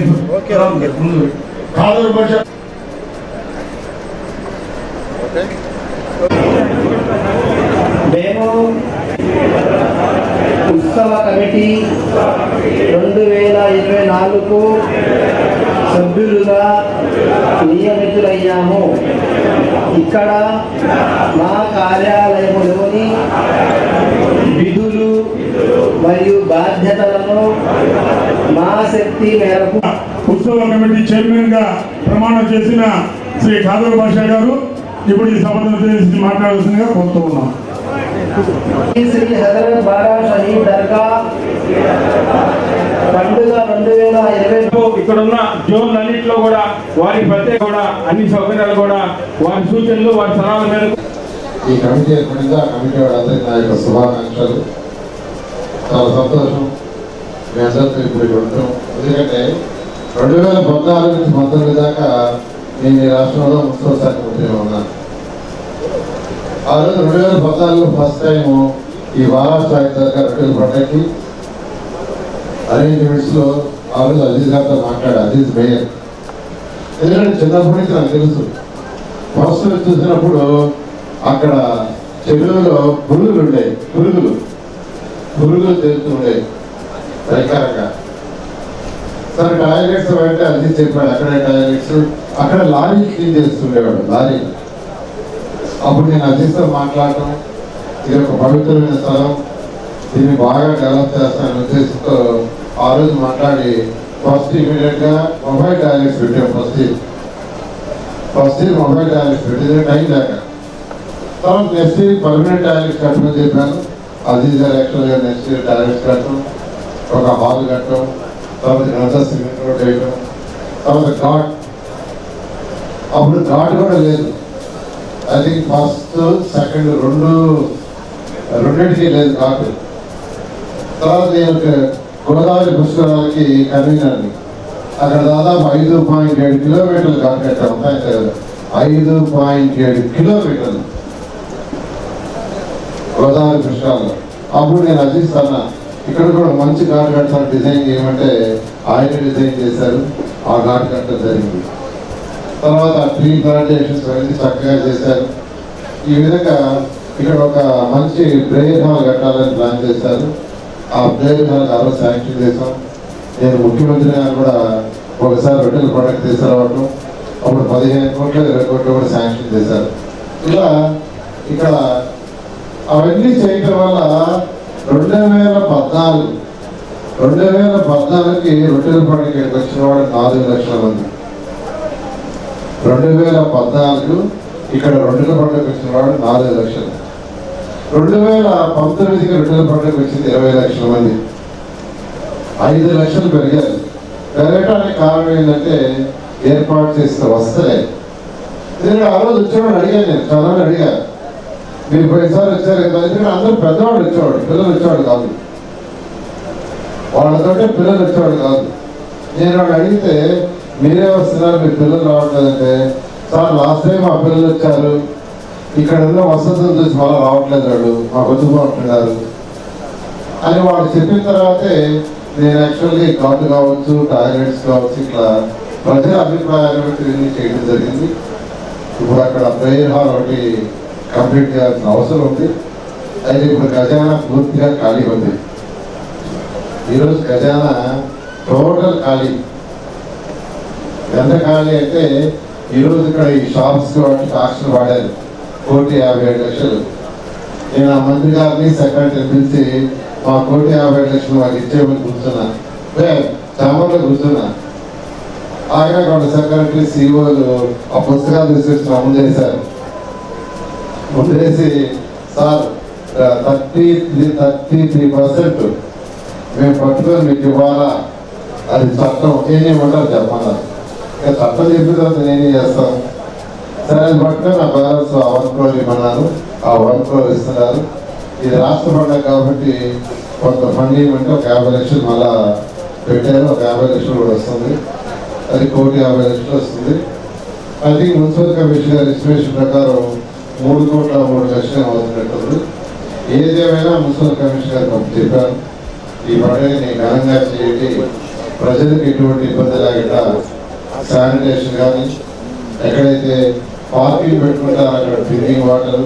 లేదు. ముందు భాష మేము ఉత్సవ కమిటీ రెండు వేల ఇరవై నాలుగు సభ్యులుగా నియమితులయ్యాము ఇక్కడ మా కార్యాలయములు ఉత్సవ కమిటీ చైర్మన్గా ప్రమాణం చేసిన శ్రీ కాదర్ భాష గారు ఇప్పుడు ఈ సభను ఉద్దేశించి మాట్లాడాల్సిందిగా కోరుతూ ఉన్నాం. శ్రీ హజరత్ బారా షహీద్ దర్గా పండుగ రెండు వేల ఇరవై ఇక్కడ ఉన్న జోన్లు అన్నింటిలో కూడా వారి ప్రత్యేక కూడా అన్ని సౌకర్యాలు కూడా వారి సూచనలు వారి సలహాల మేరకు ఈ కమిటీ ఏర్పడింది? కమిటీ వాళ్ళందరికీ నా యొక్క శుభాకాంక్షలు. చాలా సంతోషం. మీ అందరితో ఇప్పుడు ఇక్కడ ఉంటాం ఎందుకంటే రెండు వేల పద్నాలుగు నుంచి పంతొమ్మిది దాకా నేను ఈ రాష్ట్రంలో మున్సిపల్ శాఖ మంత్రిగా ఉన్నాను. ఆ రోజు రెండు వేల పద్నాలుగు ఫస్ట్ టైం ఈ మహారాష్ట్ర దగ్గర రొట్టెల పండగకి అరేంజ్మెంట్స్లో ఆ రోజు అజీజ్ గారితో మాట్లాడా అజీజ్ మేయర్. ఎందుకంటే చిన్నప్పటి నుంచి నాకు తెలుసు. ఫస్ట్ చూసినప్పుడు అక్కడ చెరువులో పురుగులు ఉండేవి పురుగులు. పురుగులు తేలుతుండేవి భయంకరంగా సరే టాయిలెట్స్ అంటే అది చెప్పాడు అక్కడ టాయిలెట్స్ అక్కడ లారీ క్లీన్ చేస్తుండేవాడు లారీ. అప్పుడు నేను అజిత్తో మాట్లాడటం ఇది ఒక పవిత్రమైన స్థలం దీన్ని బాగా డెవలప్ చేస్తానని ఉద్దేశంతో ఆ రోజు మాట్లాడి ఫస్ట్ ఇమీడియట్గా మొబైల్ టాయిలెట్స్ పెట్టాం ఫస్ట్ ఫస్ట్ మొబైల్ టాయిలెట్స్ పెట్టింది టైం లేక తర్వాత నెక్స్ట్ ఇయర్ పర్మనెంట్ టాయిలెట్స్ కట్టమని చెప్పాను. అది యాక్చువల్గా నెక్స్ట్ ఇయర్ టాయిలెట్స్ కట్టడం ఒక హాల్ కట్టడం తర్వాత ఇదంతా సిమెంట్ రోడ్ వేయడం తర్వాత ఘాట్ అప్పుడు ఘాట్ కూడా లేదు. ఐ థింక్ ఫస్ట్ సెకండ్ రెండు రెండింటికి లేదు ఘాట్ తర్వాత నేను ఒక గోదావరి పుష్కరాలకి కన్వీనర్ని. అక్కడ దాదాపు ఐదు పాయింట్ ఏడు కిలోమీటర్లు ఘాట్ కట్టాము ఐదు పాయింట్ ఏడు కిలోమీటర్లు. గోదావరి పుష్కరాల్లో. అప్పుడు నేను అజిస్తాను ఇక్కడ కూడా మంచి ఘాట్ కట్టాలి డిజైన్ చేయమంటే ఆయన డిజైన్ చేశారు. ఆ ఘాట్ కట్టడం జరిగింది. తర్వాత ట్రీ ప్లాంటేషన్స్ అనేది చక్కగా చేశారు. ఈ విధంగా ఇక్కడ ఒక మంచి ప్రేయర్ హాల్ కట్టాలని ప్లాన్ చేశారు. ఆ ప్రేయర్ హాల్ అలా శాంక్షన్ చేశాం. నేను ముఖ్యమంత్రి గారు కూడా ఒకసారి రొట్టెల ప్రొడక్ట్ తీసుకురావటం అప్పుడు పదిహేను కోట్లు ఇరవై కోట్లు కూడా శాంక్షన్ చేశారు. ఇలా ఇక్కడ అవన్నీ చేయటం వల్ల రెండు వేల పద్నాలుగు రెండు వేల పద్నాలుగుకి రొట్టెల పండుగ ఇక్కడికి వచ్చిన వాడు నాలుగు లక్షల మంది. రెండు వేల పద్నాలుగు ఇక్కడ రొట్టెల పండుగ వచ్చిన వాడు నాలుగు లక్షలు. రెండు వేల పంతొమ్మిదికి రొట్టెల పండుగ వచ్చింది ఇరవై లక్షల మంది. ఐదు లక్షలు పెరిగారు పెరగటానికి కారణం ఏంటంటే ఏర్పాటు చేసిన వస్తలే. నేను ఆ రోజు వచ్చేవాడు అడిగాను నేను చాలా అడిగాను మీరు పోయినసారి వచ్చారు కదా ఎందుకంటే అందరూ పెద్దవాడు వచ్చేవాడు పిల్లలు వచ్చేవాడు కాదు. వాళ్ళతోటే పిల్లలు వచ్చేవాడు కాదు. నేను వాళ్ళు అడిగితే మీరే వస్తున్నారు మీ పిల్లలు రావట్లేదంటే సార్ లాస్ట్ టైం మా పిల్లలు వచ్చారు. ఇక్కడ ఉన్న వసతులు చూసి వాళ్ళు రావట్లేదు వాళ్ళు మా వద్దుకుంటున్నారు అని వాళ్ళు చెప్పిన తర్వాతే నేను యాక్చువల్లీ ఘాట్ కావచ్చు టాయిలెట్స్ కావచ్చు ఇట్లా ప్రజల అభిప్రాయాలు చేయడం జరిగింది. ఇప్పుడు అక్కడ ప్రేయర్ హాల్ ఒకటి కంప్లీట్ చేయాల్సిన అవసరం ఉంది. అయితే ఇప్పుడు ఖజానా పూర్తిగా ఖాళీ ఉంది. ఈరోజు ఖజానా టోటల్ ఖాళీ. ఎంత ఖాళీ అంటే ఈరోజు ఇక్కడ ఈ షాప్స్ వాటి వాడారు. కోటి యాభై ఏడు లక్షలు. నేను ఆ మంత్రి గారిని సెక్రటరీ పిలిచి మా కోటి యాభై ఏడు లక్షలు మాకు ఇచ్చేయమని కూర్చున్నా. చామర్లో కూర్చున్నా. ఆయన కొంత సెక్రటరీ సీఓలు ఆ పుస్తకాలు తీసుకొచ్చి అమలు చేశారు. వేశారు ముందేసి sir thirty three thirty three percent మేము పట్టుకొని మీకు ఇవ్వాలా? అది చట్టం. ఏం చెప్పమన్నారు ఇక చట్టం చెప్పిన తర్వాత నేనేం చేస్తాను సరే అది పట్టుకొని నా బ్యాలెన్స్ ఆ వన్ క్రోర్ ఇవ్వన్నారు ఆ వన్ క్రోర్ ఇస్తున్నారు. ఇది రాష్ట్ర పండుగ కాబట్టి కొంత ఫండింగ్ అంటే ఒక యాభై లక్షలు మళ్ళా పెట్టారు. ఒక యాభై లక్షలు కూడా వస్తుంది. అది కోటి యాభై లక్షలు వస్తుంది. ఐ థింక్ మున్సిపల్ కమిషన్ గారి ఎస్టిమేషన్ ప్రకారం మూడు కోట్ల మూడు లక్షలు అవుతున్నట్టు ఏదేమైనా మున్సిపల్ కమిషన్ మాకు చెప్పారు. ఈ పండుగని ఘనంగా చేయండి ప్రజలకు ఎటువంటి ఇబ్బంది లేకుండా శానిటేషన్ కానీ ఎక్కడైతే పార్కింగ్ పెట్టుకుంటారో అక్కడ డ్రింకింగ్ వాటర్